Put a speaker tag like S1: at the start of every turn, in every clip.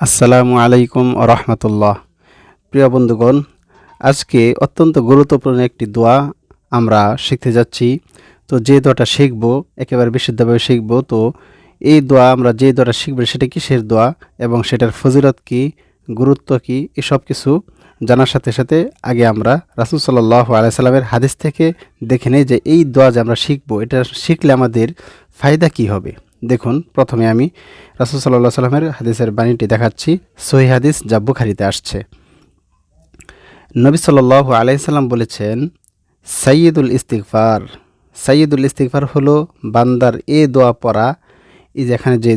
S1: আসসালামু আলাইকুম রহমতুল্লাহ। প্রিয় বন্ধুগণ, আজকে অত্যন্ত গুরুত্বপূর্ণ একটি দোয়া আমরা শিখতে যাচ্ছি। তো যে দোয়াটা শিখব, একেবারে বিশুদ্ধভাবে শিখব, তো এই দোয়া আমরা যে দোয়াটা শিখব, সেটা কিসের দোয়া এবং সেটার ফজিলত কি, গুরুত্ব কি, এসব কিছু জানার সাথে সাথে আগে আমরা রাসুল সাল্লাহ আলাইসাল্লামের হাদিস থেকে দেখে নেই যে এই দোয়া যে আমরা শিখব, এটা শিখলে আমাদের ফায়দা কি হবে। দেখুন, প্রথমে আমি রাসুল সাল্লাহ সাল্লামের হাদিসের বাণীটি দেখাচ্ছি। সহি হাদিস যা আসছে। নবী সাল্লাহ আলাইসাল্লাম বলেছেন সাইয়দুল ইস্তিকফার সাইয়দুল ইস্তিকফার হলো বান্দার এ দোয়া পড়া, এই যেখানে যে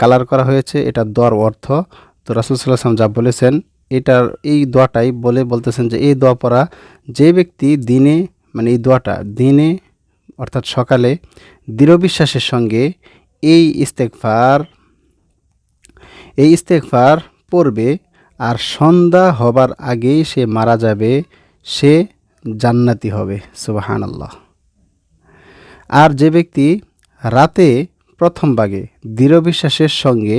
S1: কালার করা হয়েছে, এটা দোয়ার অর্থ। তো রাসুল সাল্লাহ সাল্লাম যা বলেছেন, এটার এই দোয়াটাই বলে বলতেছেন যে, এই দোয়া পড়া যে ব্যক্তি দিনে মানে এই দোয়াটা দিনে অর্থাৎ সকালে দৃঢ় বিশ্বাসের সঙ্গে এই ইস্তেকফার এই ইস্তেকফার পড়বে আর সন্ধ্যা হবার আগেই সে মারা যাবে, সে জান্নাতি হবে। সুবাহান আল্লাহ আর যে ব্যক্তি রাতে প্রথম ভাগে দৃঢ় বিশ্বাসের সঙ্গে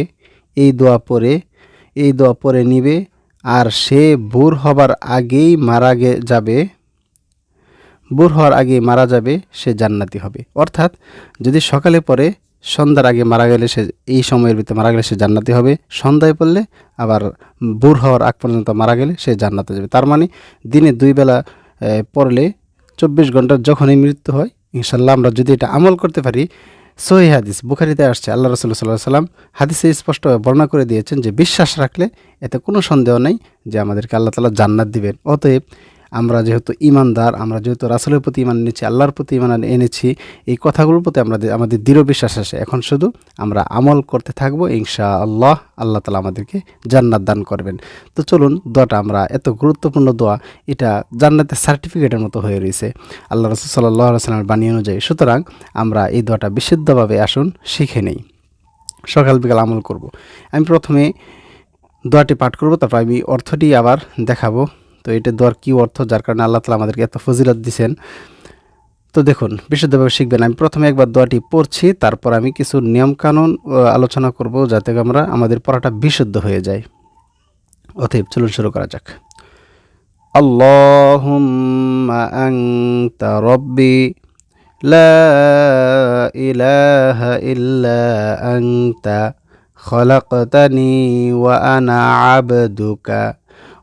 S1: এই দোয়া পরে এই দোয়া পরে নিবে, আর সে ভোর হবার আগেই মারা যাবে বুর হওয়ার আগে মারা যাবে, সে জান্নাতি হবে। অর্থাৎ, যদি সকালে পরে সন্ধ্যার আগে মারা গেলে সে, এই সময়ের ভিতরে মারা গেলে সে জান্নাতি হবে। সন্ধ্যায় পড়লে আবার বুর হওয়ার আগ পর্যন্ত মারা গেলে সে জান্নাতে যাবে। তার মানে দিনে দুই বেলা পড়লে চব্বিশ ঘণ্টার যখনই মৃত্যু হয় ইনশাল্লাহ আমরা যদি এটা আমল করতে পারি, সহি হাদিস বুখারিতে আসছে, আল্লাহ রসুল্লাহ সাল্লাহ সাল্লাম হাদিসে স্পষ্ট বর্ণনা করে দিয়েছেন যে, বিশ্বাস রাখলে এতে কোনো সন্দেহ নেই যে, আমাদেরকে আল্লাহ তালা জান্নাত দিবেন। অতএব আমরা যেহেতু ইমানদার, আমরা যেহেতু রাসুলের প্রতি ইমান এনেছি, আল্লাহর প্রতি ইমান এনেছি, এই কথাগুলোর প্রতি আমাদের আমাদের দৃঢ় বিশ্বাস আসে এখন শুধু আমরা আমল করতে থাকব ইনশা আল্লাহ আল্লাহ তালা আমাদেরকে জান্নাত দান করবেন। তো চলুন, দোয়াটা আমরা এত গুরুত্বপূর্ণ দোয়া, এটা জান্নাতের সার্টিফিকেটের মতো হয়ে রয়েছে আল্লাহ রসুল সাল্লাহ সাল্লামের বাণী অনুযায়ী। সুতরাং আমরা এই দোয়াটা বিশুদ্ধভাবে আসুন, শিখে নেই। সকাল বিকাল আমল করব। আমি প্রথমে দোয়াটি পাঠ করব, তারপর আমি অর্থটি আবার দেখাবো। তো এটা দোয়ার কী অর্থ যার কারণে আল্লাহ তালা আমাদেরকে এত ফজিলত দিছেন তো দেখুন বিশুদ্ধভাবে শিখবেন আমি প্রথমে একবার দোয়াটি পড়ছি তারপর আমি কিছু নিয়মকানুন ও আলোচনা করব যাতে আমরা আমাদের পড়াটা বিশুদ্ধ হয়ে যায় অতএব চলুন শুরু করা যাক আল্লাহুম্মা আনতা রব্বি লা ইলাহা ইল্লা আনতা خلقتني وأنا عبدك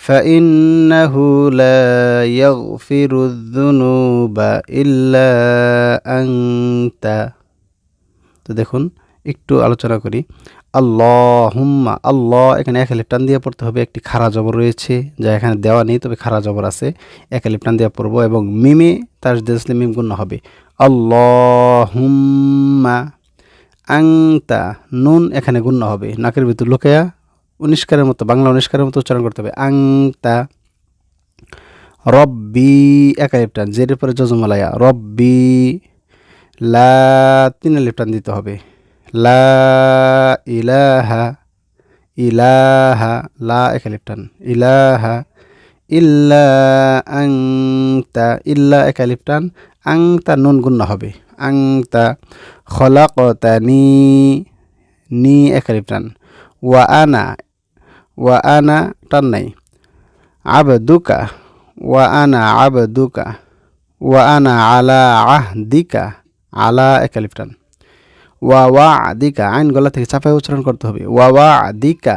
S1: فإنه لا يغفر الذنوب إلا أنت তো দেখুন একটু আলোচনা করি আল্লাহ হুম্মা আল্লাহ এখানে এক আলিফ টান দিয়ে পড়তে হবে একটি খারা জবর রয়েছে যা এখানে দেওয়া নেই তবে খারা জবর আছে এক আলিফ টান দিয়ে পড়বো এবং মিমে তার দেশলে মিম গুণ হবে আল্লাহ হুম্মা আংতা নুন এখানে গুণ্য হবে নাকের ভিতর লোকেয়া উনিষ্কারের মতো, বাংলা উনিষ্কারের মতো উচ্চারণ করতে হবে। আংতা, রব্বি একা লিপটান জেরের পরে যজমালায়া, রব্বি, লা তিন লিপটান দিতে হবে। লা ইলাহা ইলাহা, লা একা লিপটান। ইলাহা, ইল্লা আংতা, ইল্লা একা লিপটান। আংতা নুন গুণ্য হবে। আংতা, খলাকতানি, নি একা লিপটান। ওয়া আনা ওয়া আনা টান নাই আবদুকা ওয়া আনা আবদুকা ওয়া আনা আলা আহদিকা আলা একালিফটান ওয়া ওয়া আদিকা আইন গলা থেকে চাপায় উচ্চারণ করতে হবে ওয়া ওয়া আদিকা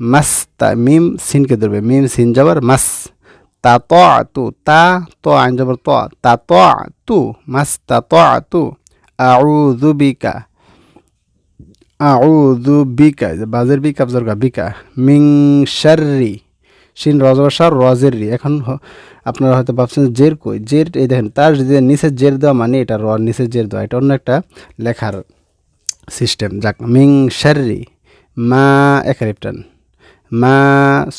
S1: মাস্তা মিম সিনকে ধরবে মিম সিন যাবার মাস তা ত তু তা ত আইন যাবার ত তা ত তু মাস্তা ত তু আউযু বিকা আউযু বিকা বাজের বিকা জরগা বিকা, মিং শাররি, শিন রজবসার রজের রি এখন আপনারা হয়তো ভাবছেন জের কই? জের, এই দেখেন, তার যে নিচে জের দেওয়া মানে এটা র, নিচে জের দেওয়া, এটা অন্য একটা লেখার সিস্টেম যাক, মিং শাররি, মা একারিপটান মা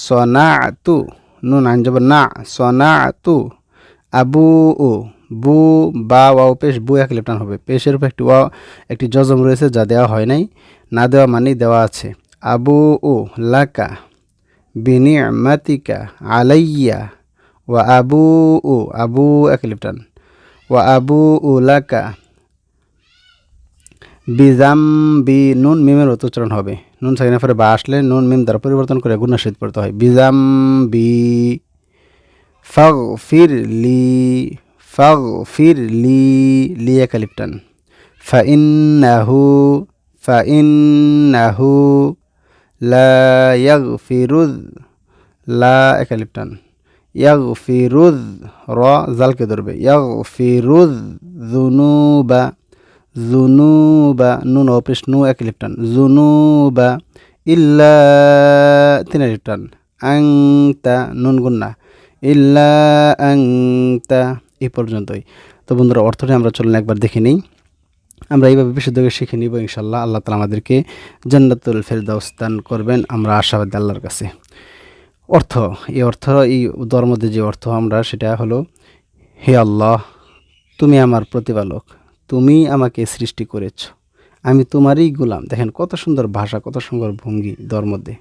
S1: সনা তু নুন যাব না সনা তু আবু ও বু, বা, ওয়াও পেশ, বু এক লেপটান হবে। পেশের উপর একটি ওয়া একটি জজম রয়েছে যা দেওয়া হয় নাই। না দেওয়া মানেই দেওয়া আছে। আবু ও লাকা বিনিমাতিকা আলাইয়া, ওয়া আবু ও আবু এক লেপটান। ওয়া আবু ও লাকা বিজাম বি নুন মিমের উচ্চারণ হবে। নুন সাকিনের পরে বা আসলে নুন, মিম দ্বারা পরিবর্তন করে গুণা সহিত পড়তে হয়। বিজাম বি ফির লি ফাগ ফির লি লি একালিপটান ফা ইন্নাহু ফা ইন্নাহু লা ইয়াগফিরুদ লা একালিপটান ইয়াগফিরুদ র জালকে ধরবে ইয়াগফিরুদ যুনুবা জুনুবা নুন অপেশ নু এক লিপটান জুনুবা ইল্লা তিন লিপটান আংতা নুন গুন্না ইল্লা আংতা এই পর্যন্তই। তো বন্ধুরা, অর্থটি আমরা চলুন একবার দেখে নিই। আমরা এইভাবে বিশুদ্ধকে শিখে নিব ইনশাল্লাহ আল্লাহ তালা আমাদেরকে জান্নাতুল ফেরদাউস দান করবেন। আমরা আশাবাদী আল্লাহর কাছে। অর্থ, এই অর্থ, এই দর মধ্যে যে অর্থ আমরা, সেটা হলো, হে আল্লাহ, তুমি আমার প্রতিপালক। তুমি আমাকে সৃষ্টি করেছ। আমি তোমারই গুলাম। দেখেন কত সুন্দর ভাষা, কত সুন্দর ভঙ্গি দর মধ্যে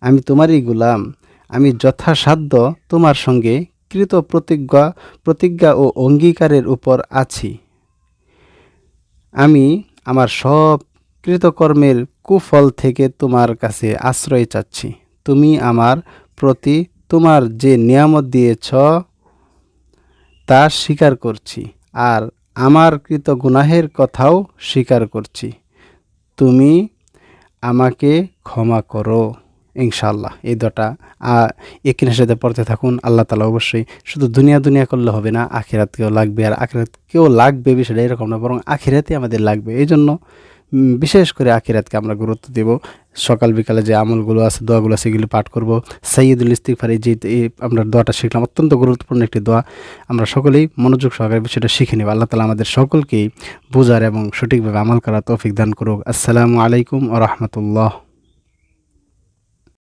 S1: আমি তোমারই গুলাম। আমি যথাসাধ্য তোমার সঙ্গে কৃত প্রতিজ্ঞা প্রতিজ্ঞা ও অঙ্গীকারের উপর আছি। আমি আমার সব কৃতকর্মের কুফল থেকে তোমার কাছে আশ্রয় চাচ্ছি। তুমি আমার প্রতি তোমার যে নিয়ামত দিয়েছ, তা স্বীকার করছি আর আমার কৃত গুনাহের কথাও স্বীকার করছি। তুমি আমাকে ক্ষমা করো। ইনশাল্লাহ এই দটা একিনের সাথে পড়তে থাকুন। আল্লাহ তালা অবশ্যই শুধু দুনিয়া দুনিয়া করলে হবে না, আখিরাতকেও লাগবে। আর আখিরাতকেও লাগবে বিষয়টা এরকম না, বরং আখিরাতে আমাদের লাগবে। এই জন্য বিশেষ করে আখিরাতকে আমরা গুরুত্ব দেব। সকাল বিকালে যে আমলগুলো আছে, দোয়াগুলো আছে সেগুলো পাঠ করব। সৈয়দুল ইস্তিকফার এই যে আমরা দোয়াটা শিখলাম, অত্যন্ত গুরুত্বপূর্ণ একটি দোয়া। আমরা সকলেই মনোযোগ সহকারে বিষয়টা শিখে নেব। আল্লাহ তালা আমাদের সকলকেই বোঝার এবং সঠিকভাবে আমল করার তৌফিক দান করুক। আসসালামু আলাইকুম ও রহমতুল্লাহ।